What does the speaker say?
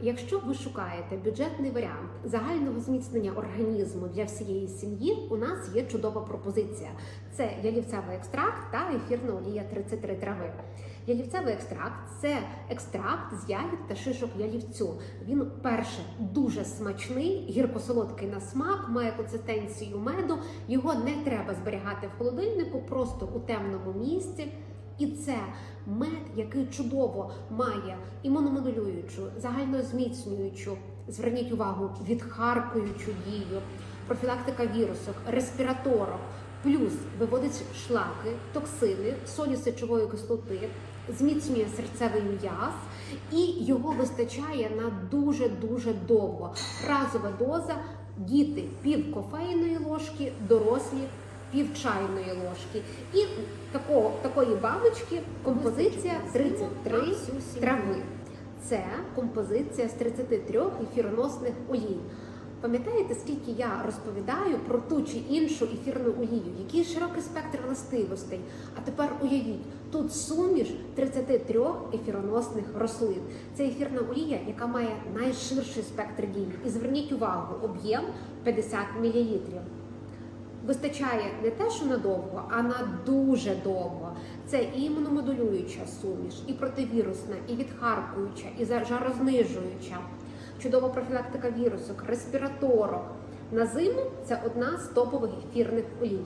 Якщо ви шукаєте бюджетний варіант загального зміцнення організму для всієї сім'ї, у нас є чудова пропозиція: це ялівцевий екстракт та ефірна олія 33 трави. Ялівцевий екстракт це екстракт з ягід та шишок ялівцю. Він перше дуже смачний, гірко-солодкий на смак, має консистенцію меду. Його не треба зберігати в холодильнику, просто у темному місці. І це мед, який чудово має імуномодулюючу, загальнозміцнюючу, зверніть увагу, відхаркуючу дію, профілактика вірусок, респіраторок, плюс виводить шлаки, токсини, солі сечової кислоти, зміцнює серцевий м'яз і його вистачає на дуже дуже довго. Разова доза діти пів кофейної ложки, дорослі пів чайної ложки. І такого, такої баночки композиція 33 трави. Це композиція з 33 ефіроносних олій. Пам'ятаєте, скільки я розповідаю про ту чи іншу ефірну олію, який широкий спектр властивостей. А тепер уявіть, тут суміш 33 ефіроносних рослин. Це ефірна олія, яка має найширший спектр дії. І зверніть увагу, об'єм 50 мл. Вистачає не те, що надовго, а на дуже довго. Це і імуномодулююча суміш, і противірусна, і відхаркуюча, і жарознижуюча, чудова профілактика вірусок, респіраторок. На зиму це одна з топових ефірних олій.